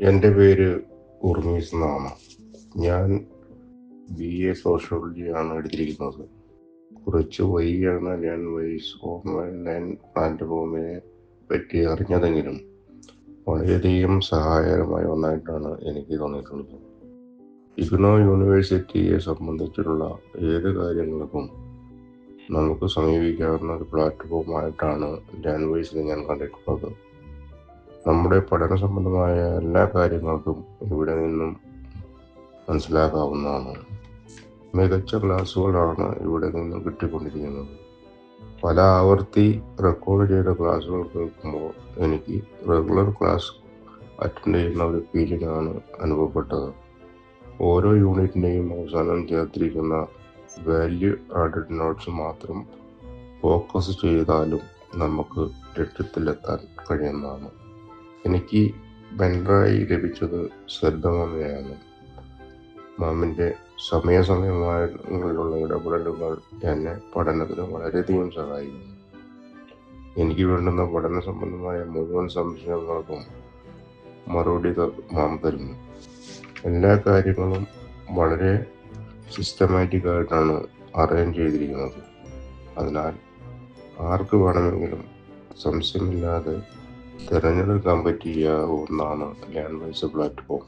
എന്റെ പേര് ഉർമീസ് എന്നാണ്. ഞാൻ ബി എ സോഷ്യോളജിയാണ് എടുത്തിരിക്കുന്നത്. കുറച്ച് വൈകിയാണ് ഞാൻ വൈസ് ഓൺലൈൻ പ്ലാറ്റ്ഫോമിനെ പറ്റി അറിഞ്ഞതെങ്കിലും വളരെയധികം സഹായകരമായ ഒന്നായിട്ടാണ് എനിക്ക് തോന്നിയിട്ടുള്ളത്. ഇഗ്നോ യൂണിവേഴ്സിറ്റിയെ സംബന്ധിച്ചിട്ടുള്ള ഏത് കാര്യങ്ങൾക്കും നമുക്ക് സമീപിക്കാവുന്ന ഒരു പ്ലാറ്റ്ഫോമായിട്ടാണ് ലാൻവൈസിനെ ഞാൻ കണ്ടിട്ടുള്ളത്. നമ്മുടെ പഠന സംബന്ധമായ എല്ലാ കാര്യങ്ങൾക്കും ഇവിടെ നിന്നും മനസ്സിലാക്കാവുന്നതാണ്. മികച്ച ക്ലാസ്സുകളാണ് ഇവിടെ നിന്നും കിട്ടിക്കൊണ്ടിരിക്കുന്നത്. പല ആവർത്തി റെക്കോർഡ് ചെയ്ത ക്ലാസ്സുകൾ കേൾക്കുമ്പോൾ എനിക്ക് റെഗുലർ ക്ലാസ് അറ്റൻഡ് ചെയ്യുന്ന ഒരു ഫീലിംഗാണ് അനുഭവപ്പെട്ടത്. ഓരോ യൂണിറ്റിന്റെയും അവസാനം ചേർത്തിരിക്കുന്ന വാല്യൂ ആഡഡ് നോട്ട്സ് മാത്രം ഫോക്കസ് ചെയ്താലും നമുക്ക് ലക്ഷ്യത്തിലെത്താൻ കഴിയുന്നതാണ്. എനിക്ക് ബെൻഡറായി ലഭിച്ചത് ശ്രദ്ധമയാണ് മാമിന്റെ സമയസമയമായുള്ള ഇടപെടലുകൾ എന്നെ പഠനത്തിന് വളരെയധികം സഹായിക്കുന്നു. എനിക്ക് വേണ്ടുന്ന പഠന സംബന്ധമായ മുഴുവൻ സംശയങ്ങൾക്കും മറുപടി മാം തരുന്നു. എല്ലാ കാര്യങ്ങളും വളരെ സിസ്റ്റമാറ്റിക് ആയിട്ടാണ് അറേഞ്ച് ചെയ്തിരിക്കുന്നത്. അതിനാൽ ആർക്ക് വേണമെങ്കിലും സംശയമില്ലാതെ തിരഞ്ഞെടുക്കാൻ പറ്റിയ ഒന്നാണ് ലാൻഡ് വൈസ് പ്ലാറ്റ്ഫോം